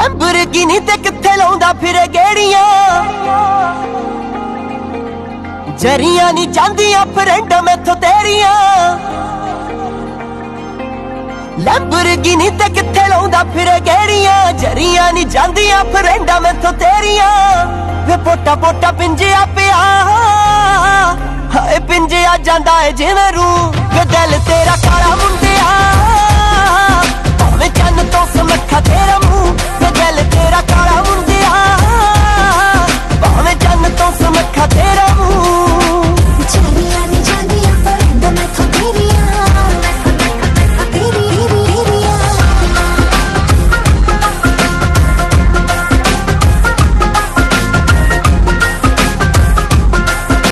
ਵਰਗੀ ਨਹੀਂ ਤੇ ਕਿੱਥੇ ਲਾਉਂਦਾ ਫਿਰੇ ਗੇੜੀਆਂ? ਜਰੀਆਂ ਨਹੀਂ ਜਾਂਦੀਆਂ ਫਰੈਂਡ ਮੈਥੋਂ ਤੇਰੀਆਂ। ਲੈਂਬਰਗਿਨੀ ਤੇ ਕਿੱਥੇ ਲਾਉਂਦਾ ਫਿਰੇ ਗੇੜੀਆਂ? ਜਰੀਆਂ ਨਹੀਂ ਜਾਂਦੀਆਂ ਫਰੈਂਡਾਂ ਮੈਥੋਂ ਤੇਰੀਆਂ। ਵੇ ਪੋਟਾ ਪੋਟਾ ਪਿੰਜਿਆ ਪਿਆ। ਹਾਏ, ਪਿੰਜਿਆ ਜਾਂਦਾ ਏ ਜਿਵੇਂ ਰੂ ਵੇ ਦਿਲ